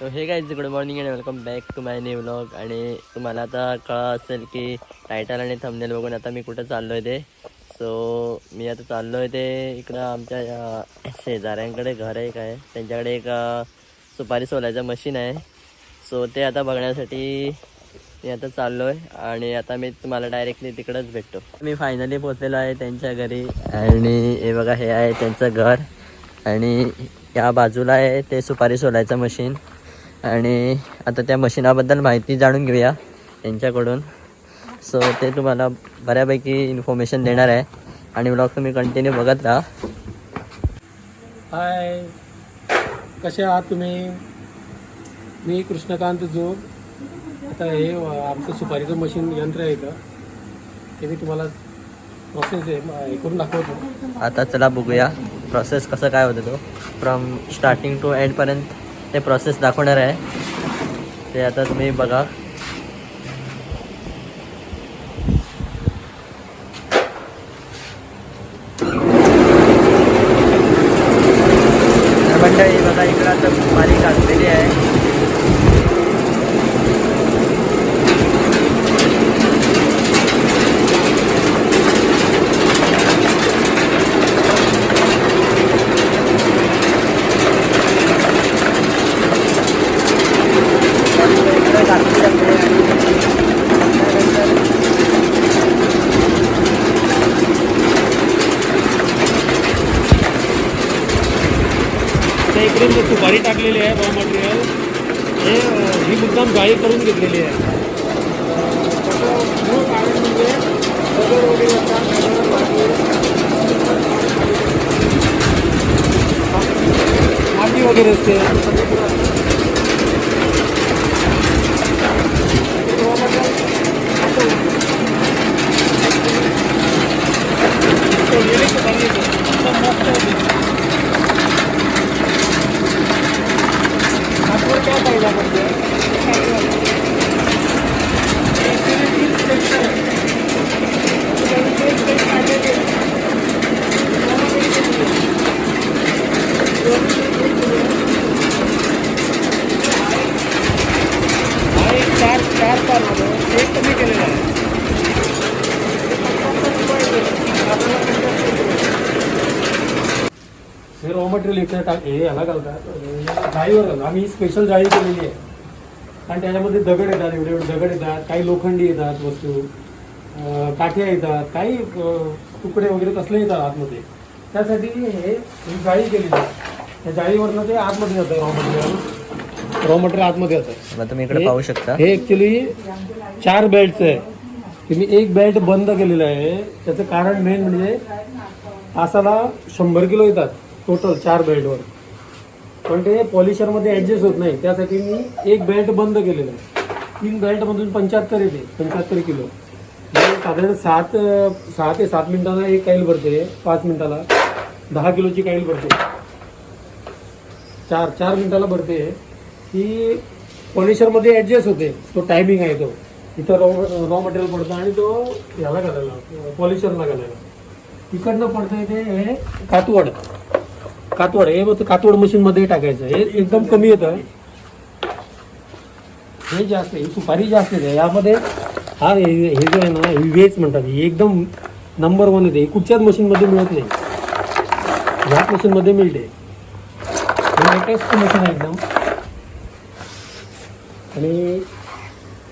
तर हे काय good morning and welcome back to my new vlog आणि तुम्हाला आता कळा असेल की टायटल आणि थंबनेल बघून आता मी कुठं चाललो आहे ते. सो मी आता चाललो आहे ते इकडं आमच्या शेजाऱ्यांकडे. घर एक आहे. त्यांच्याकडे एक सुपारी सोलायचं मशीन आहे. सो ते आता बघण्यासाठी मी आता चाललो आहे आणि आता मी तुम्हाला डायरेक्टली तिकडंच भेटतो. मी फायनली पोचलेलो आहे त्यांच्या घरी. आणि हे बघा हे आहे त्यांचं घर. आणि या बाजूला आहे ते सुपारी सोलायचं मशीन आणि आता त्या मशीनाबद्दल माहिती जाणून घेऊया त्यांच्याकडून सो ते तुम्हाला बऱ्यापैकी इन्फॉर्मेशन देणार आहे. आणि ब्लॉग तुम्ही कंटिन्यू बघत राहा. हाय कसे आहात तुम्ही? मी कृष्णकांत जोग. आता हे आमचं सुपारीचं मशीन यंत्र आहे इथं. ते मी तुम्हाला प्रोसेस हे करून दाखवतो. आता चला बघूया प्रोसेस कसं काय होतं तो. फ्रॉम स्टार्टिंग टू एंडपर्यंत ते प्रोसेस दाखवणार आहे. ते आता तुम्ही बघा. मंडळी बघा इकडं आता पाणी घातलेली आहे. आता इकडे जे सुपारी टाकलेली है रॉ मटेरियल हे अ, ही मुद्दाम जाळी करून मटेरियल इथे टाक हे ह्याला घालतात. जाळीवर घालतात. आम्ही स्पेशल जाळी केलेली आहे. कारण त्याच्यामध्ये दगड येतात एवढे एवढे दगड येतात. काही लोखंडी येतात वस्तू. काठ्या येतात. काही तुकडे वगैरे कसले येतात आतमध्ये. त्यासाठी हे ही जाळी केलेली आहे. त्या जाळीवरनं ते आतमध्ये जातं रॉ मटेरियल रॉ मटेरियल आतमध्ये जातं. तुम्ही इकडे पाहू शकता. हे ऍक्च्युली चार बेल्टचं आहे. ते मी एक बेल्ट बंद केलेलं आहे. त्याचं कारण मेन म्हणजे तासाला शंभर किलो येतात. टोटल चार बेल्टवर. पण ते पॉलिशरमध्ये ॲडजस्ट होत नाही. त्यासाठी मी एक बेल्ट बंद केलेलं आहे. तीन बेल्टमधून पंच्याहत्तर येते पंच्याहत्तर किलो. म्हणजे साधारण सात सहा ते सात मिनिटाला एक काईल भरते पाच मिनिटाला. दहा किलोची काईल भरते. चार चार मिनिटाला भरते. ती पॉलिशरमध्ये ॲडजस्ट होते. तो टायमिंग आहे तो. इथं रॉ रॉ मटेरियल पडतं आणि तो ह्याला घालायला पॉलिशरला घालायला. तिकडनं पडतं ते हे कातवड कातवड हे मग कातवड मशीनमध्ये टाकायचं. हे एकदम कमी येतं. हे जे असते सुपारी जे असते यामध्ये हा हे हे जो आहे ना ही वेच म्हणतात. हे एकदम नंबर वन येते. ही कुठच्याच मशीनमध्ये मिळत नाही. ह्याच मशीनमध्ये मिळते. लेटेस्ट मशीन आहे एकदम. आणि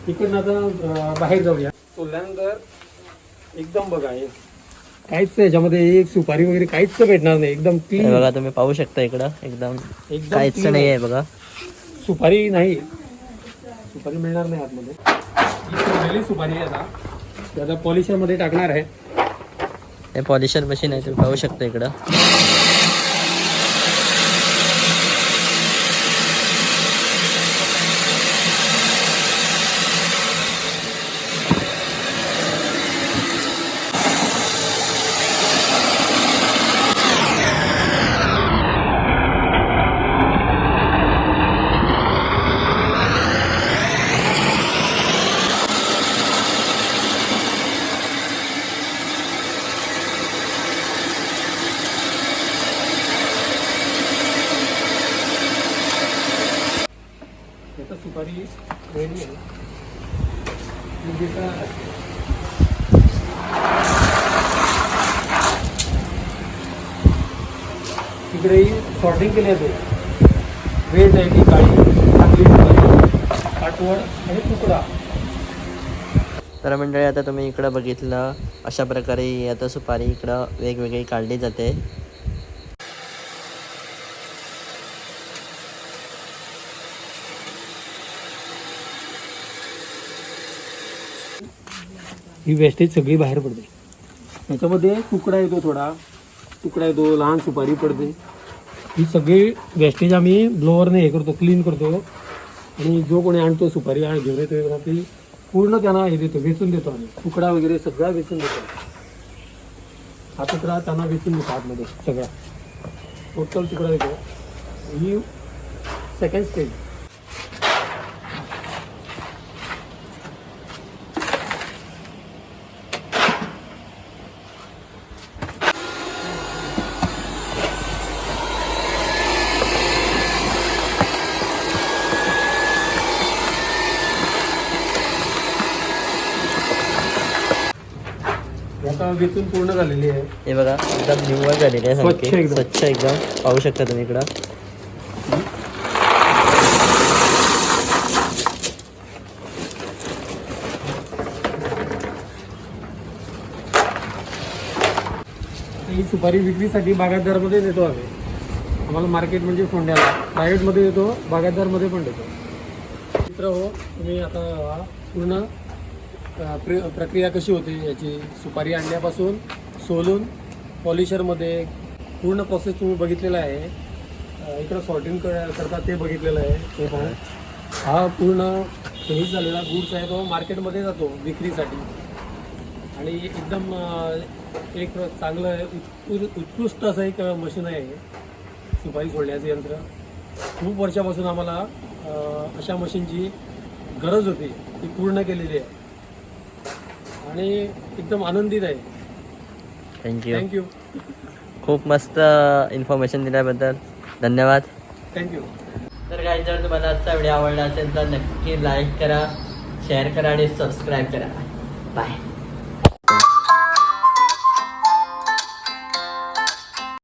इकडनं आता बाहेर जाऊया. सोलल्यानंतर एकदम बघा हे काहीच याच्यामध्ये एक सुपारी वगैरे काहीच भेटणार नाही. एकदम हे क्लीन बघा तुम्ही पाहू शकता इकडं. एकदम एकदम काहीच clean नाही आहे. बघा. सुपारी नाही. सुपारी मिळणार नाही आतमध्ये. ही सुपारी आहे आता. ती आता पॉलिशरमध्ये टाकणार आहे. हे पॉलिशर मशीन आहे तुम्ही पाहू शकता इकडं. सुपारी सॉर्टिंग केली आहे वेज आहे ती काळी चांगली काटवड आणि तुकडा. तर मंडळी आता तुम्ही इकडं बघितलं अशा प्रकारे आता सुपारी इकडं वेगवेगळी काढली जाते. ही वेस्टेज सगळी बाहेर पडते. त्याच्यामध्ये तुकडा येतो थोडा. तुकडा येतो लहान सुपारी पडते. ही सगळी वेस्टेज आम्ही ब्लोअरने हे करतो क्लीन करतो. आणि जो कोणी आणतो सुपारी आणि घेऊन येतो ती पूर्ण त्यांना हे देतो वेचून देतो आम्ही. तुकडा वगैरे सगळा वेचून देतो. हा तुकडा त्यांना वेचून देतो आतमध्ये. सगळा. टोटल तुकडा देतो ही सेकंड स्टेज वेचून पूर्ण झालेली आहे. हे बघा एकदम निव्वळ झालेली आहे स्वच्छ सारखी. एकदम. स्वच्छ एकदम. पाहू शकता तुम्ही इकडं. ही सुपारी विक्रीसाठी बागायतदारमध्ये देतो आम्ही. आम्हाला मार्केट म्हणजे फोंड्याला. प्रायव्हेटमध्ये देतो बागायतदारमध्ये पण देतो. मित्र हो तुम्ही आता पूर्ण प्र प्रक्रिया कशी होते याची? सुपारी आणण्यापासून सोलून पॉलिशरमध्ये पूर्ण प्रोसेस तुम्ही बघितलेला आहे. इकडं सॉर्टिंग करतात ते बघितलेलं आहे. ते पण हा पूर्ण फिनिश झालेला गुड्स आहे तो मार्केटमध्ये जातो विक्रीसाठी. आणि एकदम एक चांगलं उत्कृष्ट असं एक मशीन आहे. हे. सुपारी सोडण्याचं यंत्र. खूप वर्षापासून आम्हाला अशा मशीनची गरज होती. ती पूर्ण केलेली आहे. आणि एकदम आनंदित आहे. थँक्यू थँक्यू खूप मस्त इन्फॉर्मेशन दिल्याबद्दल. धन्यवाद. थँक्यू तर काही जर तुम्हाला आजचा व्हिडिओ आवडला असेल तर नक्की लाईक करा शेअर करा आणि सबस्क्राईब करा. बाय